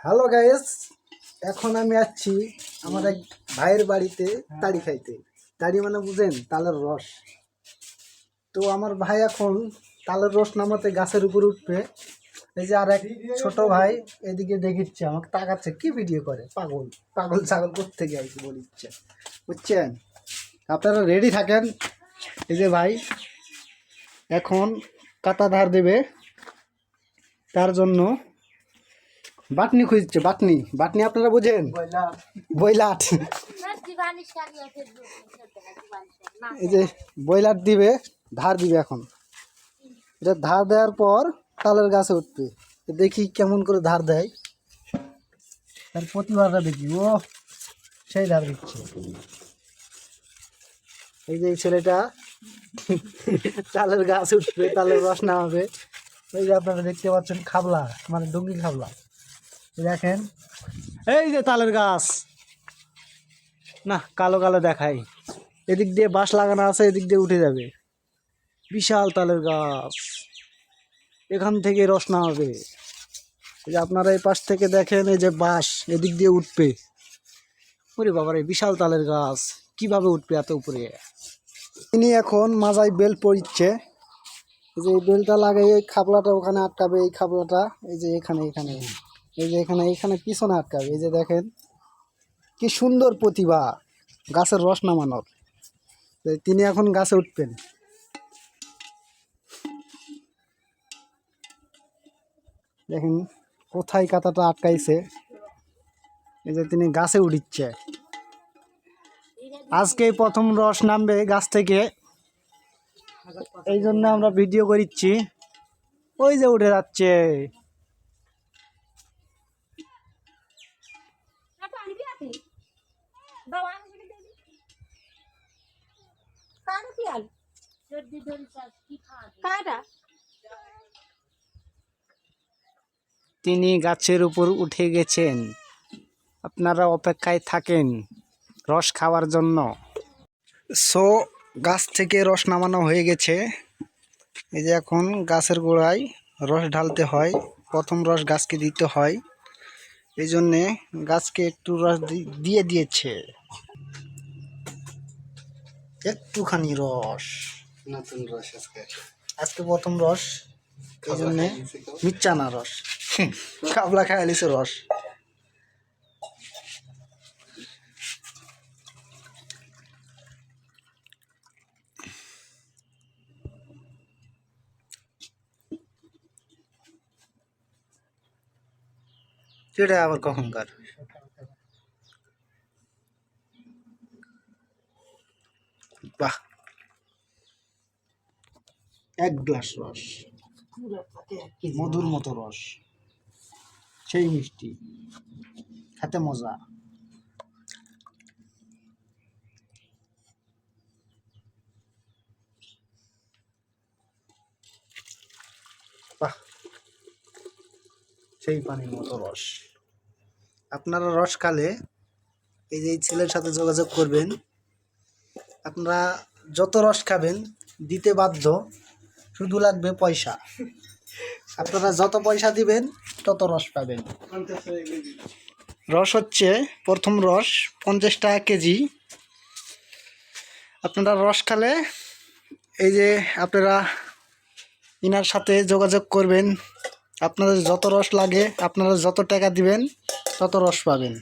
Hello guys এখন আমি আছি আমার এক ভাইয়ের বাড়িতে তাড়ি খাইতে। তাড়ি মানে বুঝেন, তালের রস। তো আমার ভাই এখন তালের রস নামাতে গাছের উপর উঠবে। এই যে আর এক ছোট ভাই এদিকে দেখিচ্ছে, আমাকে তাকাচ্ছে, কি ভিডিও করে? পাগল পাগল ছাগল করতে গিয়েছি বলিচ্ছে। বুঝছেন? আপনারা রেডি থাকেন? এই যে ভাই এখন কাটা ধার দেবে। তার জন্য বাটনি খুঁজছে, বাটনি। বাটনি আপনারা বুঝেন? বইলাট। এই যে বইলাট দিবে, ধার দিবে এখন। এটা ধার দেওয়ার পর তালের গাছে উঠবে। দেখি কেমন করে ধার দেয়। তার প্রতিভাটা দেখি। ও, সেই ধার দিচ্ছে। এই যে ছেলেটা, তালের গাছ উঠবে, তালের রস নামাবে। এই যে আপনারা দেখতে পাচ্ছেন খাবলা মানে ডুঙ্গি খাবলা। দেখেন। এই যে তালের গাছ। না, কালো কালো দেখাই। এদিক দিয়ে বাঁশ লাগানো আছে, এদিক দিয়ে উঠে যাবে। বিশাল তালের গাছ। এখান থেকে রস নামাবে। এই যে আপনারা এই পাশ থেকে দেখেন, এই যে বাঁশ এদিক দিয়ে উঠবে। ওরে বাবারে, বিশাল তালের গাছ। কীভাবে উঠবে এত উপরে? তিনি এখন মাজায় বেল এই যে এই বেলটা লাগাই এই খাবলাটা ওখানে আটকাবে, এই খাবলাটা। এই যে এখানে এখানে। এই যে এখানে এখানে পিছনে আটকাবে এই যে দেখেন, কি সুন্দর প্রতিভা, গাছের রস নামানোর। তিনি এখন গাছে উঠবেন। দেখেন, কোথায় কাঁটাটা আটকাইছে। এই যে তিনি গাছে উঠিচ্ছে আজকে প্রথম রস নামবে গাছ থেকে। এই জন্য আমরা ভিডিও করিচ্ছি। ওই যে উঠে যাচ্ছে। তিনি গাছের উপর উঠে গেছেন। আপনারা অপেক্ষায় থাকেন রস খাওয়ার জন্য। সো, গাছ থেকে রস নামানো হয়ে গেছে। এই যে এখন গাছের গোড়ায় রস ঢালতে হয়। প্রথম রস গাছকে দিতে হয়। এই জন্যে গাছকে একটু রস দিয়ে দিয়েছে। একটুখানি রস। নতুন রস আজকে। আজকে প্রথম রস এই জন্যে মিচ্ছা না রস। কাবলা খাইলিছে রস। সেটা আবার কখনকার? বাহ এক গ্লাস রস। মধুর মতো রস। সেই মিষ্টি। খেতে মজা। সেই পানির মতো রস। আপনারা রস খালে এই যে ছেলের সাথে যোগাযোগ করবেন, আপনারা যত রস খাবেন দিতে বাধ্য শুধু লাগবে পয়সা। আপনারা যত পয়সা দিবেন, তত রস পাবেন। রস হচ্ছে, প্রথম রস, পঞ্চাশ টাকা কেজি। আপনারা রস খালে, এই যে আপনারা ইনার সাথে যোগাযোগ করবেন, আপনাদের যত রস লাগে, আপনারা যত টাকা দিবেন, তত রস পাবেন।